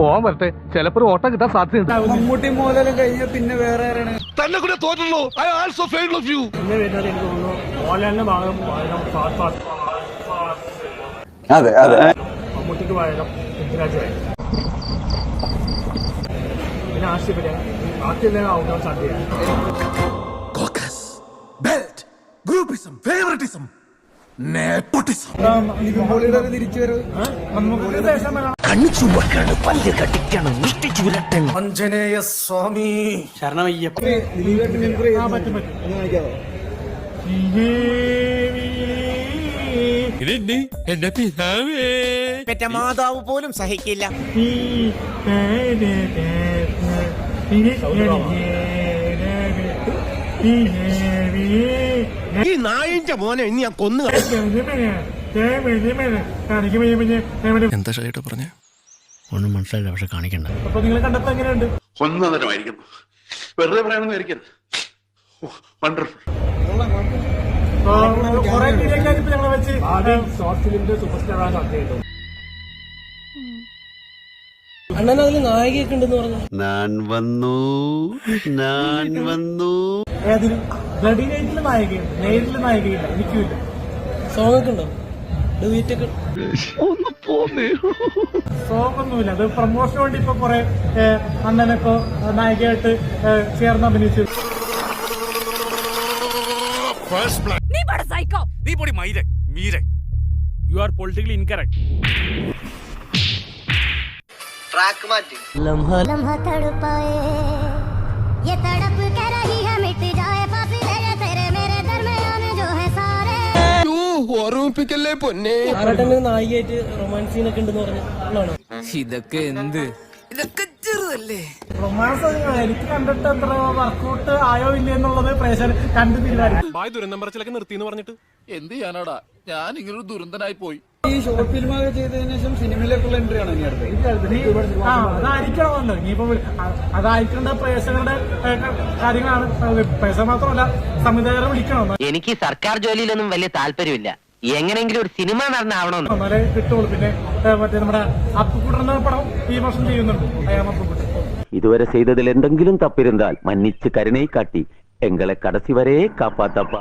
പോവാൻ വരട്ടെ. ചിലപ്പോ ഒരു ഓട്ടം കിട്ടാൻ സാധ്യതയുണ്ട്. മമ്മൂട്ടി മോഹൻലാലും കഴിഞ്ഞ പിന്നെ വേറെ തന്നെ കൂടെ തോറ്റല്ലോ. I also fail of you പിന്നെ വരുന്നത് എനിക്ക് തോന്നുന്നു മോഹൻലാലിന് അതെ അതെ. മമ്മൂട്ടിക്ക് പകരം പൃഥ്വിരാജ് ആയി. പിന്നെ ആശയപ്പെടാൻ ബാക്കിയെല്ലാം ഔട്ടാൻ സാധ്യത നിവിൻ പോളിയുടെ പല്ല് തിരിച്ചു മുഷ്ടിച്ചു വിരട്ടൻ അഞ്ജനേയ സ്വാമി. പറ്റും. ഒന്ന് കാണിക്കാവോ പെറ്റ മാതാവ് പോലും സഹിക്കില്ല. ഈ നായിന്റെ മോനെ ഇനി ഞാൻ കൊന്നു എന്താ ഷൈട്ടോ പറഞ്ഞേ? ഒന്നും മനസ്സിലായില്ല പക്ഷെ കാണിക്കണ്ട. അപ്പൊ നിങ്ങൾ കണ്ടപ്പോ എങ്ങനെയുണ്ട്? ഒന്നതരമായിരിക്കുന്നു വെറുതെ ആയിരിക്കരുത് വണ്ടർഫുൾ അണ്ണൻ അതിൽ നായികയൊക്കെ ഉണ്ടെന്ന് പറഞ്ഞു? ഞാൻ വന്നു ഞാൻ വന്നു. ഏതിലും ബ്ലഡി നൈറ്റിൽ നായികയുണ്ട് നേരിൽ നായികയില്ല എനിക്കുമില്ല. സോങ് ഒക്കെ. ഉണ്ടോ ഡുവീറ്റൊക്കെ സോങ് ഒന്നുമില്ല അത് പ്രൊമോഷന് വേണ്ടി ഇപ്പൊ കുറെ അണ്ണനൊക്കെ നായികയായിട്ട് ചേർന്ന് അഭിനയിച്ചു. You are politically incorrect track മാറ്റി. ഓർമ്മിപ്പിക്കല്ലേ പൊന്നെ? നായികയായിട്ട് റൊമാൻസ് സീനൊക്കെ ഉണ്ടെന്ന് പറഞ്ഞു ഇതൊക്കെ എന്ത്? ഇതൊക്കെ ചെറുതല്ലേ? റൊമാൻസ് എനിക്ക് കണ്ടിട്ട് എത്ര വർക്കൗട്ട് ആയോ ഇല്ലെന്നുള്ളത് പ്രേക്ഷകർ കണ്ടു തീരുമാനിക്കും. ബായ് ദുരന്തം പറച്ചിലൊക്കെ നിർത്തി എന്ന് പറഞ്ഞിട്ട്. എന്ത് ചെയ്യാനാടാ? ഞാൻ ഇങ്ങനൊരു ദുരന്തനായി പോയി. ഈ ഷോർട്ട് ഫിലിമൊക്കെ ചെയ്തതിനു ശേഷം സിനിമയിലേക്കുള്ള എൻട്രി ആണ് ഇനി അടുത്തത്? ആ അതായിരിക്കണമല്ലോ ഇനിയിപ്പോ അ- അതായിരിക്കേണ്ട പ്രേക്ഷകരുടെ കാര്യങ്ങളാണ്. പ്രേക്ഷകർ മാത്രമല്ല സംവിധായകരെ വിളിക്കണം. എനിക്ക് സർക്കാർ ജോലിയിലൊന്നും വലിയ താല്പര്യമില്ല. എങ്ങനെയെങ്കിലും ഒരു സിനിമ നടന്നാവണോ പിന്നെ നമ്മുടെ പടം ഈ ചെയ്യുന്നുണ്ട്. ഇതുവരെ ചെയ്തതിൽ എന്തെങ്കിലും തപ്പിരുന്നാൽ മന്നിച്ച് കരുണയെ കാട്ടി. എങ്ങളെ കടസി വരെ കാപ്പാത്തപ്പ.